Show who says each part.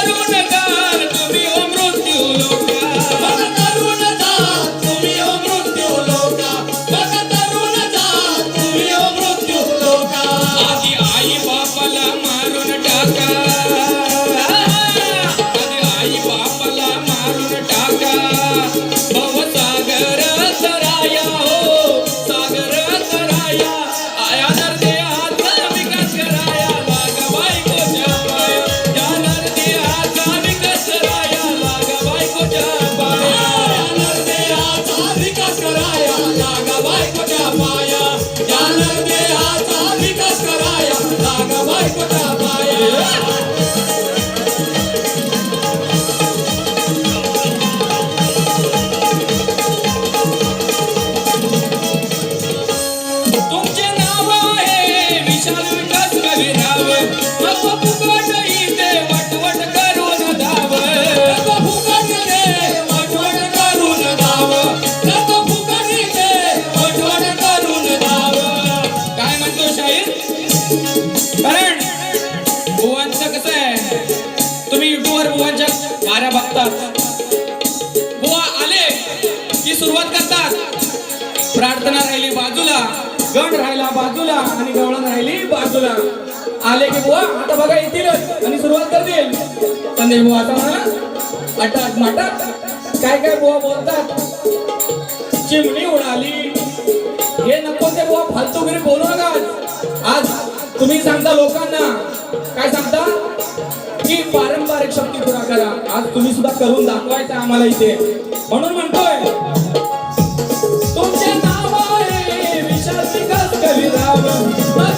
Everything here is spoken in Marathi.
Speaker 1: দারুণ গান তুমি बाजूला आणि गवळण राहिली बाजूला. आले की बुवा आता बघा येतीलच आणि सुरुवात करतील. पण बुवा आता म्हणा अटात माटात काय काय बुवा बोलतात? चिमणी उडाली. हे नको ते बुवा फालतूगिरी बोलू नका. आज तुम्ही सांगता लोकांना. काय सांगता? की पारंपरिक शक्ती पुरा करा. आज तुम्ही सुद्धा करून दाखवायचं आम्हाला इथे. म्हणून म्हणतोय Bye.